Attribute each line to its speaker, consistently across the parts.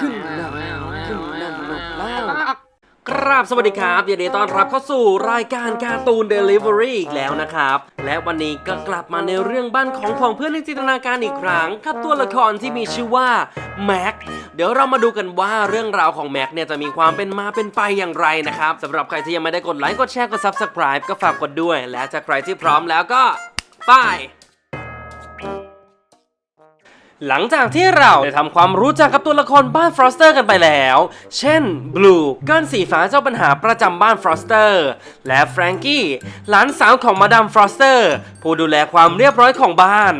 Speaker 1: ขึ้นนั่งขึ้นนั่งลงแล้วกราบสวัสดีครับยินดีต้อนรับเข้าสู่รายการการ์ตูน Delivery อีกแล้วนะครับ และวันนี้ก็กลับมาในเรื่องบ้านของของเพื่อนในจินตนาการอีกครั้งกับตัวละครที่มีชื่อว่าแม็กเดี๋ยวเรามาดูกันว่าเรื่องราวของแม็กเนี่ยจะมีความเป็นมาเป็นไปอย่างไรนะครับสำหรับใครที่ยังไม่ได้กดไลค์กดแชร์กด Subscribe ก็ฝากกดด้วย และถ้าใครที่พร้อมแล้วก็ไป หลังจากที่เราได้ทำความรู้จักกับตัวละครบ้านฟรอสเตอร์กันไปแล้ว เช่นบลูก้อนสีฟ้าเจ้าปัญหาประจำบ้านฟรอสเตอร์ และแฟรงกี้หลานสาวของมาดามฟรอสเตอร์ผู้ดูแลความเรียบร้อยของบ้าน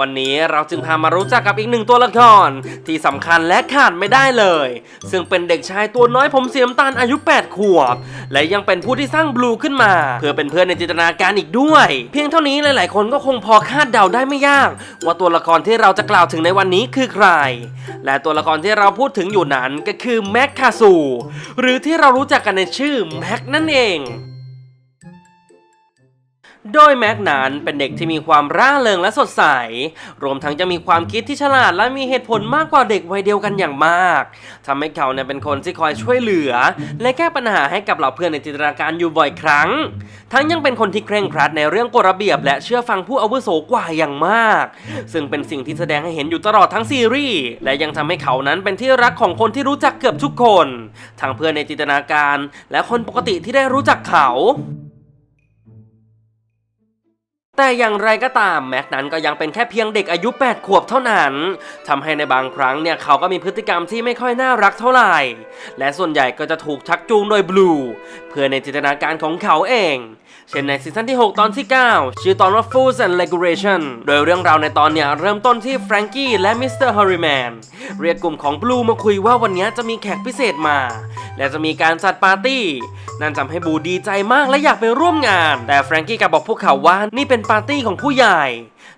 Speaker 1: วันนี้เราจึงพามารู้จักกับอีกหนึ่งตัวละคร ที่สำคัญและขาดไม่ได้เลย ซึ่งเป็นเด็กชายตัวน้อยผมเสีน้ำตาลอายุ 8 ขวบ และยังเป็นผู้ที่สร้างบลูขึ้นมา เพื่อเป็นเพื่อนในจินตนาการอีกด้วย เพียงเท่านี้หลาย ๆ คนก็คงพอคาดเดาได้ไม่ยาก ว่าตัวละครที่เราจะกล่าวถึงในวันนี้คือใคร และตัวละครที่เราพูดถึงอยู่นั้นก็คือแม็กคาซูหรือที่เรารู้จักกันในชื่อแม็กนั่นเอง โดยแม็กนั้นเป็นเด็กที่มีความร่าเริงและสดใส รวมทั้งจะมีความคิดที่ฉลาดและมีเหตุผลมากกว่าเด็กวัยเดียวกันอย่างมากทำให้เขาเนี่ยเป็นคนที่คอยช่วยเหลือ และแก้ปัญหาให้กับเหล่าเพื่อนในจินตนาการอยู่บ่อยครั้ง ทั้งยังเป็นคนที่เคร่งครัดในเรื่องกฎระเบียบ และเชื่อฟังผู้อาวุโสกว่าอย่างมาก ซึ่งเป็นสิ่งที่แสดงให้เห็นอยู่ตลอดทั้งซีรีส์และยังทำให้เขานั้นเป็นที่รักของคนที่รู้จักเกือบทุกคน ทั้งเพื่อนในจินตนาการ และคนปกติที่ได้รู้จักเขา แต่อย่างไรก็ตามแม็กนั้นก็ยังเป็นแค่เพียงเด็กอายุ 8 ขวบเท่านั้นทำให้ในบางครั้งเนี่ยเขาก็มีพฤติกรรมที่ไม่ค่อยน่ารักเท่าไหร่ และส่วนใหญ่ก็จะถูกชักจูงโดยบลูเพื่อในจินตนาการของเขาเอง เช่นในซีซั่นที่ 6 ตอนที่ 9 ชื่อตอนว่า Fools and Regulation โดยเรื่องราวในตอนเนี่ยเริ่มต้นที่แฟรงกี้และมิสเตอร์ฮอริแมนเรียกกลุ่มของบลูมาคุยว่าวันนี้จะมีแขกพิเศษมา และจะมีการจัดปาร์ตี้ นั่นทำให้บูดีใจมากและอยากไปร่วมงาน แต่แฟรงกี้กลับบอกพวกเขาว่านี่เป็นปาร์ตี้ของผู้ใหญ่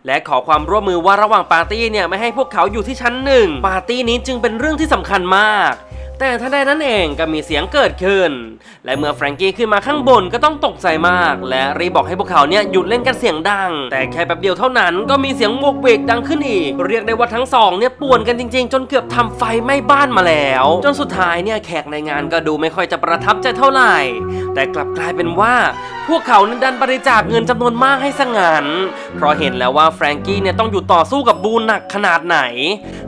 Speaker 1: และขอความร่วมมือว่าระหว่างปาร์ตี้เนี่ยไม่ให้พวกเขาอยู่ที่ชั้นหนึ่งปาร์ตี้นี้จึงเป็นเรื่องที่สำคัญมาก แต่ทันใดนั้นเองก็มีเสียงเกิดขึ้น และเมื่อแฟรงกี้ขึ้นมาข้างบนก็ต้องตกใจมาก และรีบบอกให้พวกเขาเนี่ยหยุดเล่นกันเสียงดัง แต่แค่แป๊บเดียวเท่านั้นก็มีเสียงโวกเวกดังขึ้นอีก เรียกได้ว่าทั้งสองเนี่ยป่วนกันจริง ๆ จนเกือบทำไฟไหม้บ้านมาแล้ว จนสุดท้ายเนี่ยแขกในงานก็ดูไม่ค่อยจะประทับใจเท่าไหร่ แต่กลับกลายเป็นว่า พวกเขานั้นดันบริจาคเงินจำนวนมากให้สงานเพราะเห็นแล้วว่าแฟรงกี้เนี่ยต้องอยู่ต่อสู้กับบูหนักขนาดไหน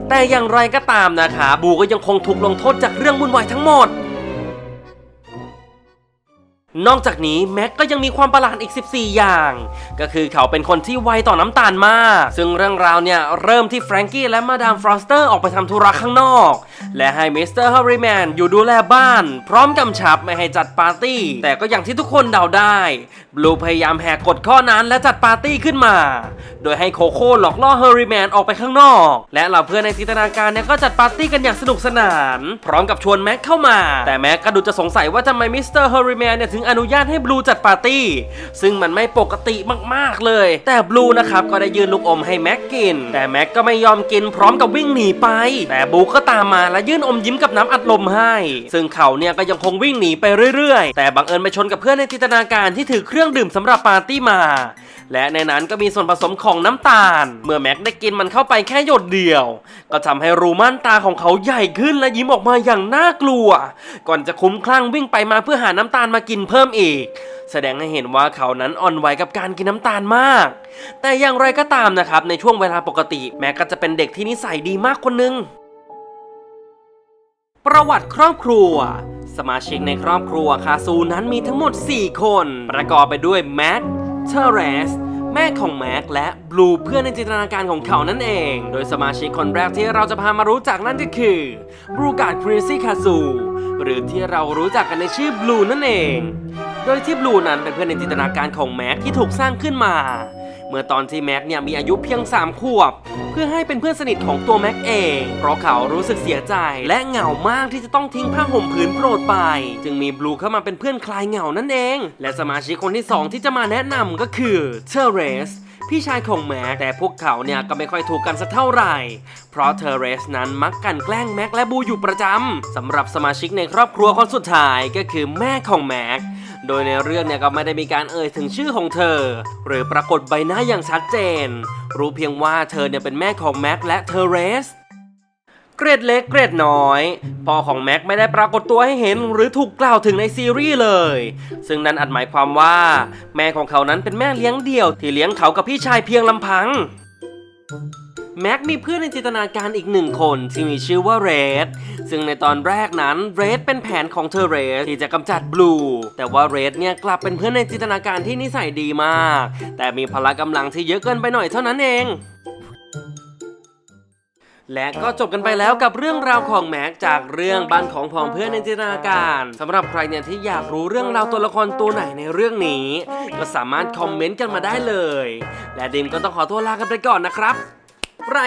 Speaker 1: แต่อย่างไรก็ตามนะคะ บูก็ยังคงถูกลงโทษจากเรื่องวุ่นวายทั้งหมด นอกจากนี้แม็กก็ยังมีความประหลาดอีก 14 อย่าง ก็คือเขาเป็นคนที่ไวต่อน้ำตาลมาก ซึ่งเรื่องราวเนี่ย เริ่มที่แฟรงกี้และมาดามฟรอสเตอร์ออกไปทำธุระข้างนอก และให้มิสเตอร์ฮาริแมนอยู่ดูแลบ้าน พร้อมกำชับไม่ให้จัดปาร์ตี้ แต่ก็อย่างที่ทุกคนเดาได้บลูพยายามแหกกฎข้อนั้นและจัดปาร์ตี้ขึ้นมา โดยให้โคโค่หลอกล่อเฮอริแมนออกไปข้างนอก และเหล่าเพื่อนในจินตนาการเนี่ยก็จัดปาร์ตี้กันอย่างสนุกสนาน พร้อมกับชวนแม็กเข้ามา แต่แม็กก็ดูจะสงสัยว่าทำไมมิสเตอร์เฮอริแมนเนี่ยถึงอนุญาตให้บลูจัดปาร์ตี้ ซึ่งมันไม่ปกติมากๆเลย แต่บลูนะครับก็ได้ยืนลูกอมให้แม็กกิน แต่แม็กก็ไม่ยอมกินพร้อมกับวิ่งหนีไป แต่บลูก็ตามมาและยื่นอมยิ้มกับน้ำอัดลมให้ ซึ่งเขาเนี่ยก็ยังคงวิ่งหนีไปเรื่อยๆ แต่บังเอิญไปชนกับเพื่อนในจินตนาการที่ถือเครื่องดื่มสำหรับปาร์ตี้มา และในนั้นก็มีส่วนผสมของน้ำตาล เมื่อแม็กได้กินมันเข้าไปแค่หยดเดียว ก็ทำให้รูม่านตาของเขาใหญ่ขึ้นและยิ้มออกมาอย่างน่ากลัว ก่อนจะคุ้มคลั่งวิ่งไปมาเพื่อหาน้ำตาลมากินเพิ่มอีก แสดงให้เห็นว่าเขานั้นอ่อนไหวกับการกินน้ำตาลมาก แต่อย่างไรก็ตามนะครับในช่วงเวลาปกติ แม็กก็จะเป็นเด็กที่นิสัยดีมากคนหนึงประวัติครอบครัว สมาชิกในครอบครัวคาซูนั้นมีทั้งหมด 4 คน ประกอบไปด้วยแม็ก เทเรสแม่ของแม็กและบลูเพื่อนในจินตนาการของเขานั่นเอง โดยสมาชิกคนแรกที่เราจะพามารู้จักนั่นก็คือบลูการ์ดคริซี่คาซูหรือที่เรารู้จักกันในชื่อบลูนั่นเอง โดยที่บลูนั้นเป็นเพื่อนในจินตนาการของแม็กที่ถูกสร้างขึ้นมา เมื่อตอนที่แม็กเนี่ยมีอายุเพียง 3 ขวบ เพื่อให้เป็นเพื่อนสนิทของตัวแม็กเอง เพราะเขารู้สึกเสียใจและเหงามากที่จะต้องทิ้งผ้าห่มผืนโปรดไป จึงมีบลูเข้ามาเป็นเพื่อนคลายเหงานั่นเอง และสมาชิกคนที่ 2 ที่จะมาแนะนำก็คือเทเรส พี่ชายของแม็กแต่พวกเขาเนี่ยก็ไม่ค่อยถูกกันสักเท่าไหร่ เพราะเทเรสนั้นมักกันแกล้งแม็กและบูอยู่ประจำสำหรับสมาชิกในครอบครัวคนสุดท้ายก็คือแม่ของแม็กโดยในเรื่องเนี่ยก็ไม่ได้มีการเอ่ยถึงชื่อของเธอ หรือปรากฏใบหน้าอย่างชัดเจน รู้เพียงว่าเธอเนี่ยเป็นแม่ของแม็กและเทเรส เกรดเล็กเกรดน้อย พ่อของแม็กไม่ได้ปรากฏตัวให้เห็นหรือถูกกล่าวถึงในซีรีส์เลย ซึ่งนั่นอาจหมายความว่า แม่ของเขานั้นเป็นแม่เลี้ยงเดี่ยวที่เลี้ยงเขากับพี่ชายเพียงลำพังแม็กมีเพื่อนในจินตนาการอีกหนึ่งคนที่มีชื่อว่าเรด ซึ่งในตอนแรกนั้นเรดเป็นแผนของเธอเรดที่จะกำจัดบลู แต่ว่าเรดเนี่ยกลับเป็นเพื่อนในจินตนาการที่นิสัยดีมาก แต่มีพละกำลังที่เยอะเกินไปหน่อยเท่านั้นเอง และก็จบกันไปแล้วกับเรื่องราวของแม็กจากเรื่องบ้านของพองเพื่อนในจินตนาการสำหรับใครเนี่ยที่อยากรู้เรื่องราวตัวละครตัวไหนในเรื่องนี้ ก็สามารถคอมเมนต์กันมาได้เลย และดิมก็ต้องขอตัวลากันไปก่อนนะครับไร